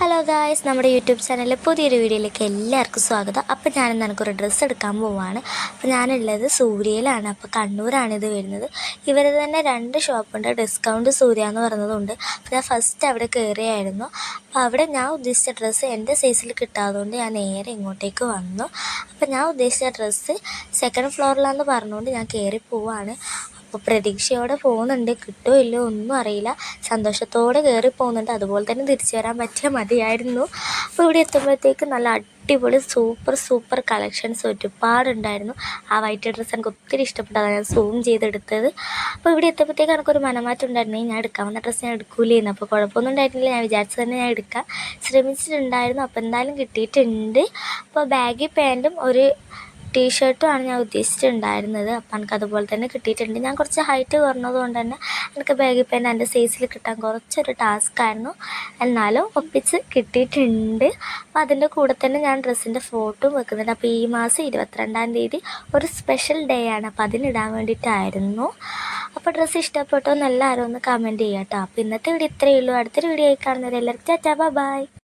Hello guys നമ്മുടെ YouTube ചാനലിലെ പുതിയൊരു വീഡിയോയിലേക്ക് എല്ലാവർക്കും സ്വാഗതം. അപ്പോൾ ഞാൻ എനിക്കൊരു ഡ്രസ്സ് എടുക്കാൻ പോവാണ്. അപ്പോൾ ഞാനുള്ളത് സൂര്യയിലാണ്. അപ്പോൾ കണ്ണൂരാണ് ഇത് വരുന്നത്. ഇവർ തന്നെ രണ്ട് ഷോപ്പുണ്ട്. ഡിസ്കൗണ്ട് സൂര്യ എന്ന് പറയുന്നതുണ്ട്. അപ്പോൾ ഞാൻ ഫസ്റ്റ് അവിടെ കയറിയായിരുന്നു അപ്പോൾ അവിടെ ഞാൻ ഉദ്ദേശിച്ച ഡ്രസ്സ് എന്റെ സൈസിൽ കിട്ടാത്തതുകൊണ്ട് ഞാൻ നേരെ ഇങ്ങോട്ടേക്ക് വന്നു. അപ്പോൾ ഞാൻ ഉദ്ദേശിച്ച ഡ്രസ്സ് സെക്കൻഡ് ഫ്ലോറിലാണെന്ന് പറഞ്ഞുകൊണ്ട് ഞാൻ കയറി പോവാണ്. അപ്പോൾ പ്രതീക്ഷയോടെ പോകുന്നുണ്ട്. കിട്ടോ ഇല്ലയോ ഒന്നും അറിയില്ല. സന്തോഷത്തോടെ കയറി പോകുന്നുണ്ട്. അതുപോലെ തന്നെ തിരിച്ചു വരാൻ പറ്റിയ മതിയായിരുന്നു. അപ്പോൾ ഇവിടെ എത്തുമ്പോഴത്തേക്ക് നല്ല അടിപൊളി സൂപ്പർ സൂപ്പർ കളക്ഷൻസ് ഒരുപാടുണ്ടായിരുന്നു. ആ വൈറ്റ് ഡ്രസ്സ് എനിക്ക് ഒത്തിരി ഇഷ്ടപ്പെട്ടതാണ് ഞാൻ സൂം ചെയ്തെടുത്തത്. അപ്പോൾ ഇവിടെ എത്തുമ്പോഴത്തേക്ക് എനിക്കൊരു മനമാറ്റം ഉണ്ടായിരുന്നു. ഞാൻ എടുക്കാൻ വന്ന ഡ്രസ്സ് ഞാൻ എടുക്കൂലേന്ന് അപ്പോൾ കുഴപ്പമൊന്നും ഉണ്ടായിരുന്നില്ല. ഞാൻ വിചാരിച്ചു തന്നെ ഞാൻ എടുക്കാം. ശ്രമിച്ചിട്ടുണ്ടായിരുന്നു. അപ്പോൾ എന്തായാലും കിട്ടിയിട്ടുണ്ട്. അപ്പോൾ ബാഗി പാന്റും ഒരു ടീഷർട്ടുമാണ് ഞാൻ ഉദ്ദേശിച്ചിട്ടുണ്ടായിരുന്നത്. അപ്പം എനിക്ക് അതുപോലെ തന്നെ കിട്ടിയിട്ടുണ്ട്. ഞാൻ കുറച്ച് ഹൈറ്റ് കുറഞ്ഞത് കൊണ്ട് തന്നെ എനിക്ക് ബാഗിൽ പാന്റ് എന്റെ സൈസിൽ കിട്ടാൻ കുറച്ചൊരു ടാസ്ക് ആയിരുന്നു. എന്നാലും ഒപ്പിച്ച് കിട്ടിയിട്ടുണ്ട്. അപ്പോൾ അതിന്റെ കൂടെ തന്നെ ഞാൻ ഡ്രസ്സിന്റെ ഫോട്ടോ വെക്കുന്നുണ്ട്. അപ്പോൾ ഈ മാസം ഇരുപത്തിരണ്ടാം തീയതി ഒരു സ്പെഷ്യൽ ഡേ ആണ്. അപ്പോൾ അതിനിടാൻ വേണ്ടിയിട്ടായിരുന്നു. അപ്പോൾ ഡ്രസ്സ് ഇഷ്ടപ്പെട്ടോ എന്ന് എല്ലാവരും ഒന്ന് കമന്റ് ചെയ്യാം കേട്ടോ അപ്പോൾ ഇന്നത്തെ വീഡിയോ ഇത്രയേ ഉള്ളൂ. അടുത്തൊരു വീഡിയോ ആയി കാണുന്നവരെല്ലാവർക്കും ചാറ്റാ ബൈ